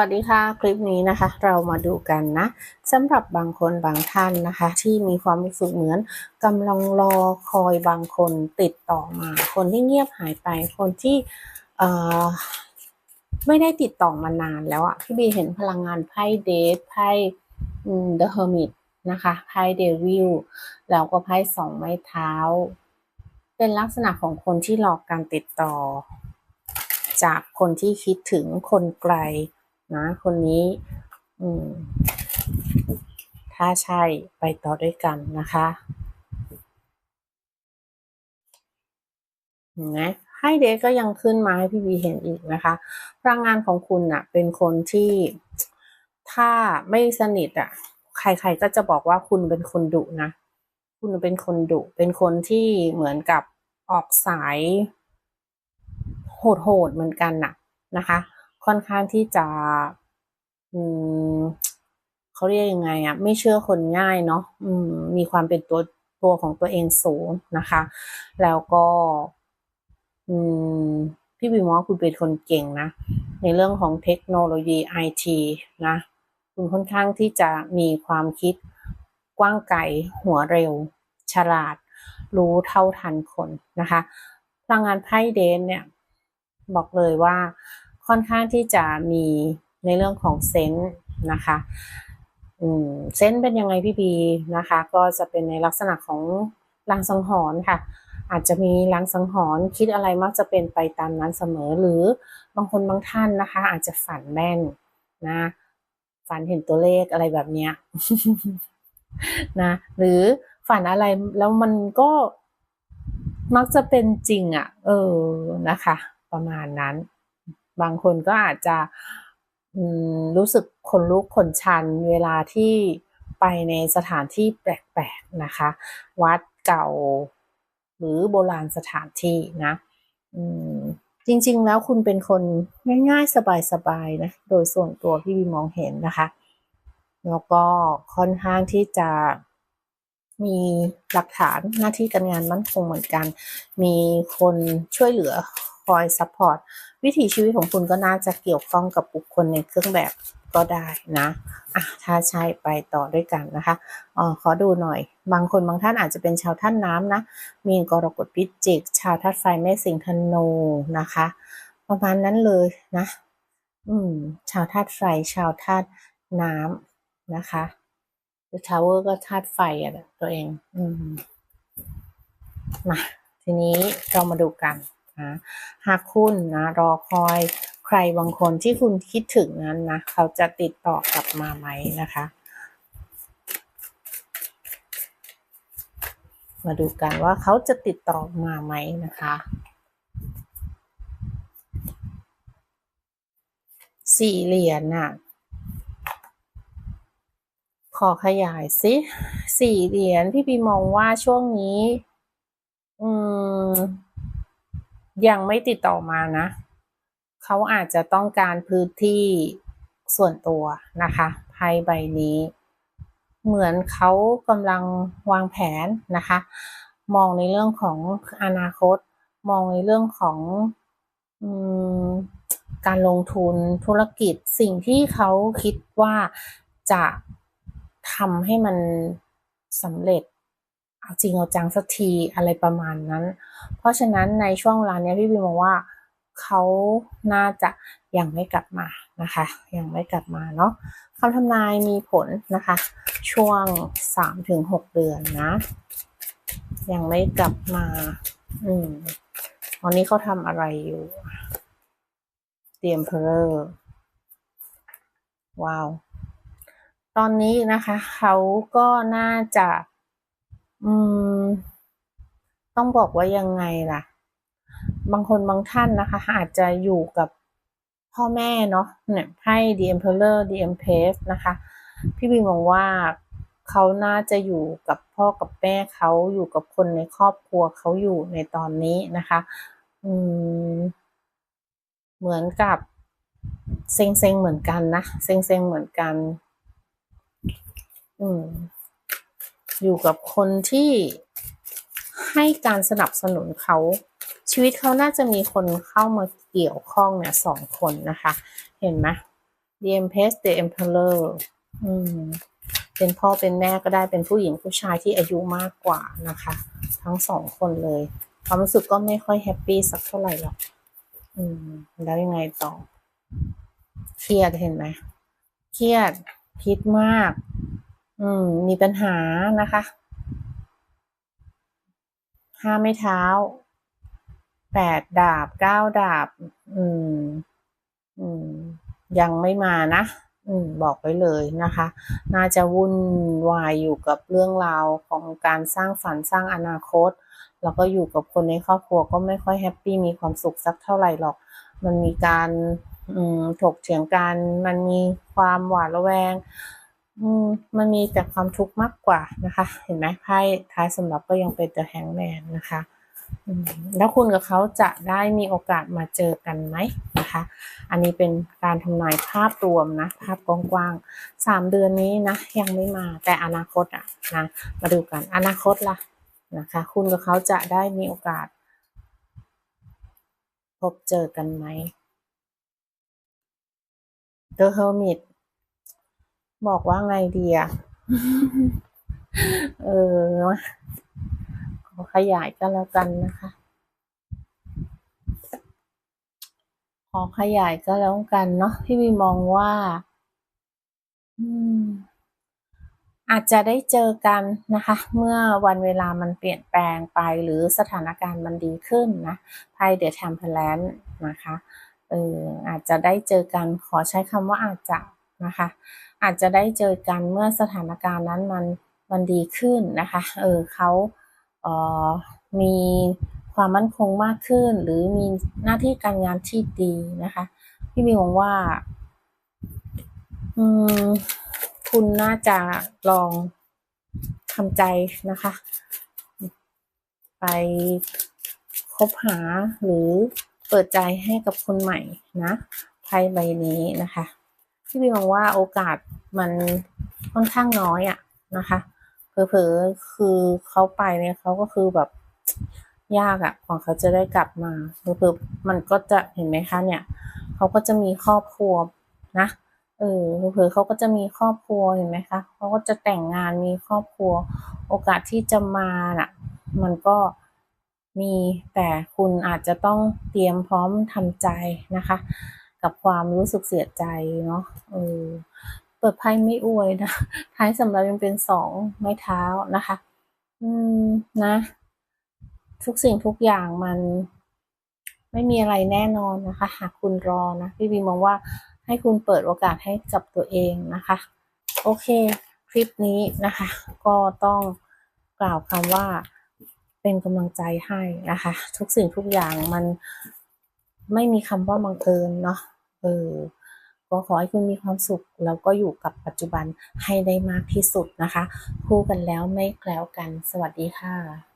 วัสดีค่ะ คลิปนี้นะคะ เรามาดูกันนะสำหรับบางคนบางท่านนะคะ ที่มีความรู้สึกเหมือนกำลังรอคอยบางคนติดต่อมา คนที่เงียบหายไปคนที่ไม่ได้ติดต่อมานานแล้วอะพี่บีเห็นพลังงานไพ่เดทไพ่อืม The Hermit นะคะไพ่เดวิลแล้วก็ไพ่สองไม้เท้า เป็นลักษณะของคนที่หลอการติดต่อจากคนที่คิดถึงคนไกล นะคนนี้อืมถ้าใช่ไปต่อด้วยกันนะคะเห็นไหมให้เดก็ยังขึ้นมาให้พี่บีเห็นอีกนะคะพลังงานของคุณน่ะ เป็นคนที่ถ้าไม่สนิทอะ ใครๆก็จะบอกว่าคุณเป็นคนดุนะ คุณเป็นคนดุ เป็นคนที่เหมือนกับออกสายโหดๆเหมือนกันน่ะนะคะ ค่อนข้างที่จะ อืมเขาเรียกยังไงอะไม่เชื่อคนง่ายเนาะอืม มีความเป็นตัวตัวของตัวเองสูงนะคะ แล้วก็ อืม พี่บีมองว่าคุณเป็นคนเก่งนะ ในเรื่องของเทคโนโลยีไอทีนะ คุณค่อนข้างที่จะมีความคิดกว้างไกลหัวเร็ว ฉลาด รู้เท่าทันคนนะคะพลังงานไพ่เดนเนี่ย บอกเลยว่า ค่อนข้างที่จะมีในเรื่องของเซนส์นะคะเซนส์เป็นยังไงพี่บีนะคะ ก็จะเป็นในลักษณะของลางสังหรณ์ค่ะ อาจจะมีลางสังหรณ์คิดอะไรมักจะเป็นไปตามนั้นเสมอหรือบางคนบางท่านนะคะ อาจจะฝันแม่นนะฝันเห็นตัวเลขอะไรแบบเนี้ยนะหรือฝันอะไรแล้วมันก็มักจะเป็นจริงอะ่ะ เออนะคะ ประมาณนั้น บางคนก็อาจจะรู้สึกขนลุกขนชันเวลาที่ไปในสถานที่แปลกๆนะคะ วัดเก่าหรือโบราณสถานที่นะจริงๆแล้วคุณเป็นคนง่ายๆ สบายๆนะโดยส่วนตัวพี่บีมองเห็นนะคะแล้วก็ค่อนข้างที่จะมีหลักฐานหน้าที่การงานมั่นคงเหมือนกัน มีคนช่วยเหลือ คอยซัพพอร์ตวิถีชีวิตของคุณก็น่าจะเกี่ยวข้องกับบุคคลในเครื่องแบบก็ได้นะอะถ้าใช่ไปต่อด้วยกันนะคะอ๋อขอดูหน่อย บางคนบางท่านอาจจะเป็นชาวท่านน้ำนะ มีกรกฎพิจิก ชาวธาตุไฟแม่สิงธนูนะคะ ประมาณนั้นเลยนะ อืม ชาวธาตุไฟ ชาวธาตุน้ำนะคะทาวเวอร์ก็ธาตุไฟอะตัวเอง อืมมาทีนี้เรามาดูกัน นะหากคุณนะรอคอยใครบางคนที่คุณคิดถึงนั้นนะเขาจะติดต่อกลับมาไหมนะคะ มาดูกันว่าเขาจะติดต่อมาไหมนะคะสี่เหรียญน่ะขอขยายสิสี่เหรียญพี่ปีมองว่าช่วงนี้ อืม ยังไม่ติดต่อมานะ เขาอาจจะต้องการพื้นที่ส่วนตัวนะคะไพ่ใบนี้ เหมือนเขากำลังวางแผนนะคะ มองในเรื่องของอนาคต มองในเรื่องของอการลงทุนธุรกิจสิ่งที่เขาคิดว่าจะทำให้มันสำเร็จ เอาจริงเอาจังสักทีอะไรประมาณนั้น เพราะฉะนั้นในช่วงเวลานี้พี่บีมองว่าเขาน่าจะยังไม่กลับมานะคะ ยังไม่กลับมาเนาะคำทำนายมีผลนะคะ ช่วงสามถึงหกเดือนนะ ยังไม่กลับมา อืมตอนนี้เขาทำอะไรอยู่เตรียมเพลอว้าว ตอนนี้นะคะ เขาก็น่าจะ อืม ต้องบอกว่ายังไงล่ะ บางคนบางท่านนะคะ อาจจะอยู่กับพ่อแม่เนาะเนี่ยให้ The Emperor The Empress นะคะ พี่บีมองว่าเขาน่าจะอยู่กับพ่อกับแม่เขาอยู่กับคนในครอบครัวเขาอยู่ในตอนนี้นะคะ อืม เหมือนกับเซ็งเซ็งเหมือนกันนะเซ็งเซ็งเหมือนกัน อืม อยู่กับคนที่ให้การสนับสนุนเขา ชีวิตเขาน่าจะมีคนเข้ามาเกี่ยวข้องเนี่ยสองคนนะคะ เห็นไหม The Empress The Emperor อืมเป็นพ่อเป็นแม่ก็ได้เป็นผู้หญิงผู้ชายที่อายุมากกว่านะคะ ทั้งสองคนเลย ความรู้สึกก็ไม่ค่อยแฮปปี้สักเท่าไหร่หรอกอืม แล้วยังไงต่อ เครียดเห็นไหมเครียดคิดมาก อืม มีปัญหานะคะ ห้าไม่เท้า แปดดาบ เก้าดาบ อืม อืม ยังไม่มานะ อืม บอกไว้เลยนะคะ น่าจะวุ่นวายอยู่กับเรื่องราวของการสร้างฝันสร้างอนาคต แล้วก็อยู่กับคนในครอบครัวก็ไม่ค่อยแฮปปี้มีความสุขสักเท่าไหร่หรอก มันมีการอืมถกเถียงกัน มันมีความหวาดระแวง มันมีแต่ความทุกข์มากกว่านะคะ เห็นไหมไพ่ท้ายสำหรับก็ยังเป็น The Hangman นะคะแล้วคุณกับเขาจะได้มีโอกาสมาเจอกันไหมนะคะ อันนี้เป็นการทำนายภาพรวมนะ ภาพกว้างๆสามเดือนนี้นะยังไม่มาแต่อนาคตอะนะมาดูกันอนาคตล่ะนะคะ คุณกับเขาจะได้มีโอกาส พบเจอกันไหม The Hermit บอกว่าไงดีอะเออขอขยายก็แล้วกันนะคะ ขอขยายก็แล้วกันเนาะพี่วีมองว่า อืม อาจจะได้เจอกันนะคะ เมื่อวันเวลามันเปลี่ยนแปลงไปหรือสถานการณ์มันดีขึ้นนะไพ่เดอะแทมเพลนนะคะเอออาจจะได้เจอกันขอใช้คำว่าอาจจะนะคะ อาจจะได้เจอกันเมื่อสถานการณ์นั้นมันมันดีขึ้นนะคะ เออเขาเออมีความมั่นคงมากขึ้น หรือมีหน้าที่การงานที่ดีนะคะ พี่มีหวังว่า อืม คุณน่าจะลองทำใจนะคะ ไปคบหาหรือเปิดใจให้กับคนใหม่นะไพ่ใบนี้นะคะ พี่บีมองว่าโอกาสมันค่อนข้างน้อยอะนะคะเผลอๆคือเขาไปเนี่ยเขาก็คือแบบยากอะกว่าเขาจะได้กลับมาเผลอๆมันก็จะเห็นไหมคะเนี่ยเขาก็จะมีครอบครัวนะเออเผลอๆเขาก็จะมีครอบครัวเห็นไหมคะเขาก็จะแต่งงานมีครอบครัว โอกาสที่จะมาน่ะ มันก็มีแต่คุณอาจจะต้องเตรียมพร้อมทำใจนะคะ กับความรู้สึกเสียใจเนาะเออเปิดไพ่ไม่อวยนะท้ายสำหรับยังเป็นสองไม้เท้านะคะ อืมนะ ทุกสิ่งทุกอย่างมันไม่มีอะไรแน่นอนนะคะ หากคุณรอนะพี่บีมองว่าให้คุณเปิดโอกาสให้กับตัวเองนะคะ โอเค คลิปนี้นะคะ ก็ต้องกล่าวคำว่าเป็นกำลังใจให้นะคะ ทุกสิ่งทุกอย่างมันไม่มีคำว่าบังเอิญเนาะ เออก็ขอให้คุณมีความสุขแล้วก็อยู่กับปัจจุบันให้ได้มากที่สุดนะคะ คู่กันแล้วไม่แคล้วกัน สวัสดีค่ะ